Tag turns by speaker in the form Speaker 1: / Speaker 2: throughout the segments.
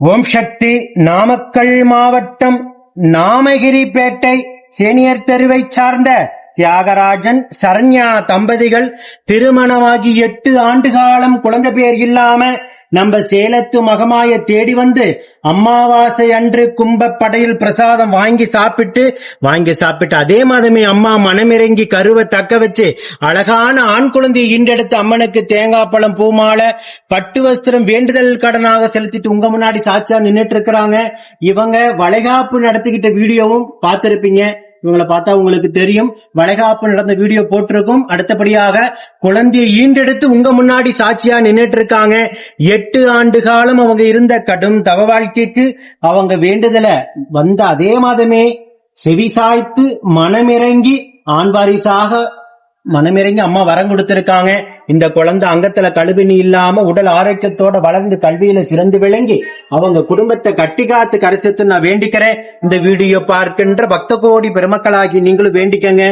Speaker 1: ஓம் சக்தி நாமக்கல் மாவட்டம் நாமகிரிப்பேட்டை சீனியர் தெருவை சார்ந்த தியாகராஜன் சரண்யா தம்பதிகள் திருமணமாகி எட்டு ஆண்டு காலம் குழந்தை பேர் இல்லாம நம்ம சேலத்து மகமாய தேடி வந்து அம்மாவாசை அன்று கும்ப படையில் பிரசாதம் வாங்கி சாப்பிட்டு வாங்கி சாப்பிட்டு அதே மாதமே அம்மா மனமிறங்கி கருவை தக்க வச்சு அழகான ஆண் குழந்தையை ஈண்டெடுத்து அம்மனுக்கு தேங்காய் பழம் பூமாலை பட்டு வஸ்திரம் வேண்டுதல் கடனாக செலுத்திட்டு உங்க முன்னாடி சாட்சியா நின்றுட்டு இருக்கிறாங்க. இவங்க வளைகாப்பு நடத்திக்கிட்ட வீடியோவும் பார்த்திருப்பீங்க. இவங்களை பார்த்தா உங்களுக்கு தெரியும். வளைகாப்பு நடந்த வீடியோ போட்டிருக்கும். அடுத்தபடியாக குழந்தையை ஈண்டெடுத்து உங்க முன்னாடி சாட்சியா நின்னுட்டு இருக்காங்க எட்டு ஆண்டு காலம் அவங்க இருந்த கடும் தவ வாழ்க்கைக்கு அவங்க வேண்டுதல வந்த அதே மாதமே செவிசாய்த்து மனமிறங்கி ஆண் வாரிசாக மனமிறங்கி அம்மா வரம் கொடுத்திருக்காங்க இந்த குழந்தை அங்கத்துல கழுவினி இல்லாம உடல் ஆரோக்கியத்தோட வளர்ந்து கல்வியில சிறந்து விளங்கி அவங்க குடும்பத்தை கட்டி காத்து கரைசத்து நான் வேண்டிக்கிறேன் இந்த வீடியோ பார்க்கின்ற பக்த கோடி பெருமக்களாகி நீங்களும் வேண்டிக்கங்க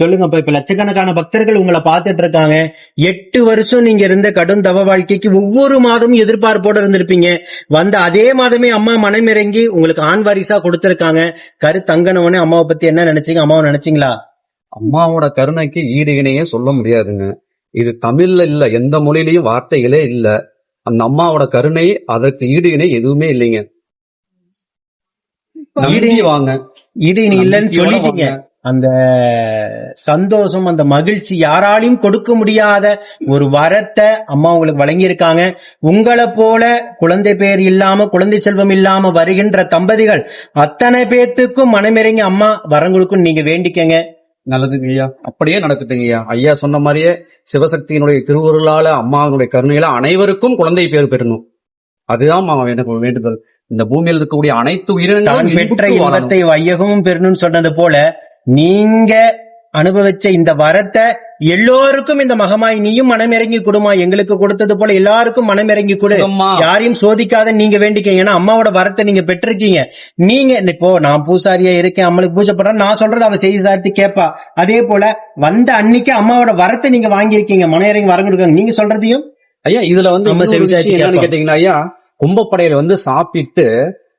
Speaker 1: சொல்லுங்கப்பா இப்ப லட்சக்கணக்கான பக்தர்கள் உங்களை பார்த்துட்டு இருக்காங்க. எட்டு வருஷம் நீங்க இருந்த கடும் தவ வாழ்க்கைக்கு ஒவ்வொரு மாதமும் எதிர்பார்ப்போட இருந்திருப்பீங்க. வந்த அதே மாதமே அம்மா மனமிறங்கி உங்களுக்கு ஆண் வாரிசா கொடுத்திருக்காங்க. கரு தங்கனவனே அம்மாவை பத்தி என்ன நினைச்சீங்க? அம்மாவை நினைச்சீங்களா?
Speaker 2: அம்மாவோட கருணைக்கு ஈடு இணையே சொல்ல முடியாதுங்க. இது தமிழ்ல இல்ல எந்த மொழியிலயும் வார்த்தைகளே இல்ல. அந்த அம்மாவோட கருணை அதற்கு ஈடு இணை எதுவுமே இல்லைங்க. வாங்க.
Speaker 1: இது நீ இல்லைன்னு சொல்லிட்டீங்க. அந்த சந்தோஷம் அந்த மகிழ்ச்சி யாராலையும் கொடுக்க முடியாத ஒரு வரத்தை அம்மா உங்களுக்கு வழங்கியிருக்காங்க. உங்களை போல குழந்தை பேர் இல்லாம குழந்தை செல்வம் இல்லாம வருகின்ற தம்பதிகள் அத்தனை பேத்துக்கும் மனமிறங்கி அம்மா வரம் கொடுக்கும் நீங்க வேண்டிக்கங்க.
Speaker 2: நல்லதுங்க ஐயா. அப்படியே நடக்கட்டுங்க ஐயா. ஐயா சொன்ன மாதிரியே சிவசக்தியினுடைய திருவருளால அம்மாவினுடைய கருணையில அனைவருக்கும் குழந்தை பேர் பெறணும். அதுதான் எனக்கு வேண்டுதல். இந்த பூமியில் இருக்கக்கூடிய அனைத்து உயிரினங்களும்
Speaker 1: வையகமும் பெறணும்னு சொன்னது போல நீங்க அனுபவிச்ச இந்த வரத்தை எல்லோருக்கும் இந்த மகமாய் நீயும் மனமிறங்கி கொடுமா. எங்களுக்கு கொடுத்தது போல எல்லாருக்கும் மனமிறங்கி கொடு. யாரையும் சோதிக்காத நீங்க வேண்டிக்கங்க ஏன்னா அம்மாவோட வரத்தை நீங்க பெற்றிருக்கீங்க. நீங்க இப்போ நான் பூசாரியா இருக்கேன் அம்மளுக்கு பூஜை பண்றேன் நான் சொல்றது அவ செய்தி சார்த்தி கேப்பா. அதே போல வந்த அன்னைக்கு அம்மாவோட வரத்தை நீங்க வாங்கியிருக்கீங்க. மன இறங்கி வரம் கொடுக்காங்க நீங்க சொல்றதையும்
Speaker 2: ஐயா இதுல வந்து என்னன்னு. கேட்டீங்கன்னா ஐயா கும்பப்படையில வந்து சாப்பிட்டு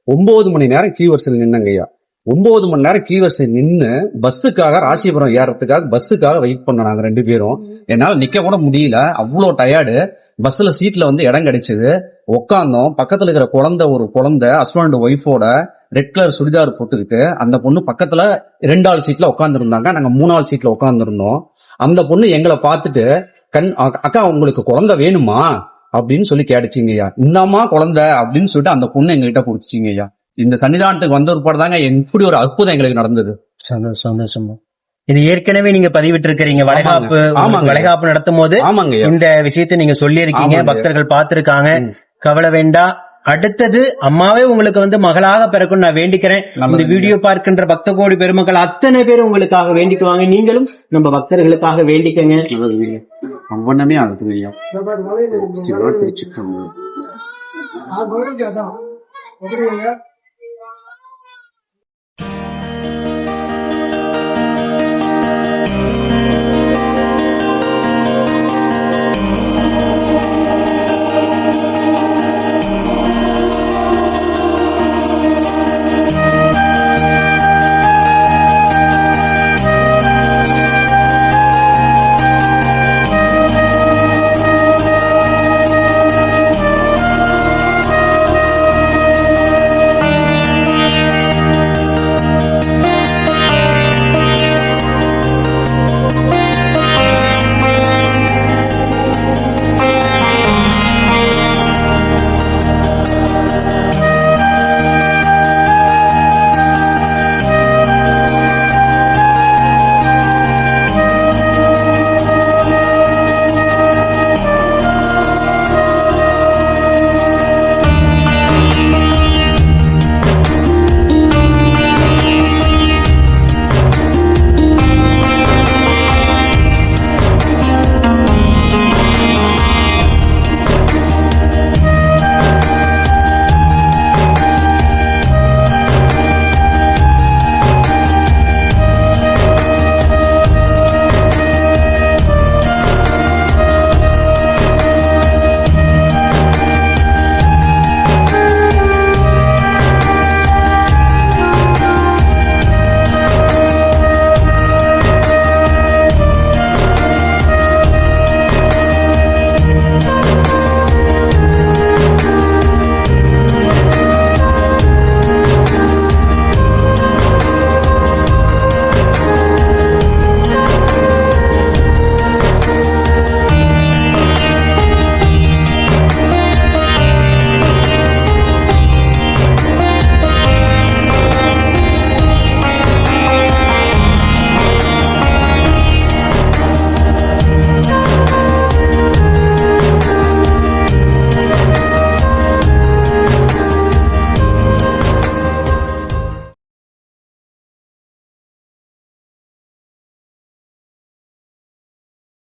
Speaker 2: ஒன்பது மணி நேரம் கீவர்ஸில் நின்னங்க ஐயா. ஒன்பது மணி நேரம் கீவர்ஸில் நின்று பஸ்ஸுக்காக ராசிபுரம் ஏறத்துக்காக பஸ்ஸுக்காக வெயிட் பண்ணோம் நாங்க ரெண்டு பேரும். என்னால நிக்க கூட முடியல. அவ்வளோ டயர்டு பஸ்ல சீட்ல வந்து இடம் கிடைச்சது. உட்காந்தோம் பக்கத்துல இருக்கிற குழந்தை ஒரு குழந்தை ஹஸ்பண்ட் ஒய்ஃபோட ரெட் கலர் சுடிதார் போட்டுக்கிட்டு அந்த பொண்ணு பக்கத்துல ரெண்டாள் சீட்ல உட்காந்துருந்தாங்க நாங்க மூணாள் சீட்ல உட்காந்துருந்தோம் அந்த பொண்ணு எங்களை பார்த்துட்டு கண் அக்கா உங்களுக்கு குழந்தை வேணுமா? அப்படின்னு சொல்லி கேட்டுச்சிங்கய்யா. இந்தம்மா குழந்தை அப்படின்னு சொல்லிட்டு அந்த பொண்ணு எங்ககிட்ட பிடிச்சிங்கய்யா இந்த சன்னிதானத்துக்கு வந்த ஒரு தாங்க இப்படி ஒரு அற்புதம் எங்களுக்கு நடந்தது.
Speaker 1: சந்தோஷம் சந்தோஷமா. இது ஏற்கனவே நீங்க பதிவிட்டு இருக்கிறீங்க வளைகாப்பு. வளைகாப்பு நடத்தும் போது இந்த விஷயத்தை நீங்க சொல்லி இருக்கீங்க. பக்தர்கள் பார்த்திருக்காங்க. கவலை வேண்டாம் அடுத்தது அம்மாவே உங்களுக்கு வந்து மகளாக பிறக்கும் நான் வேண்டிக்கிறேன். இந்த. வீடியோ பார்க்கின்ற பக்த கோடி பெருமக்கள் அத்தனை பேரும் உங்களுக்காக வேண்டிக்குவாங்க. நீங்களும் நம்ம பக்தர்களுக்காக வேண்டிக்கங்க.
Speaker 2: நல்லதுங்க அவ்வண்ணமே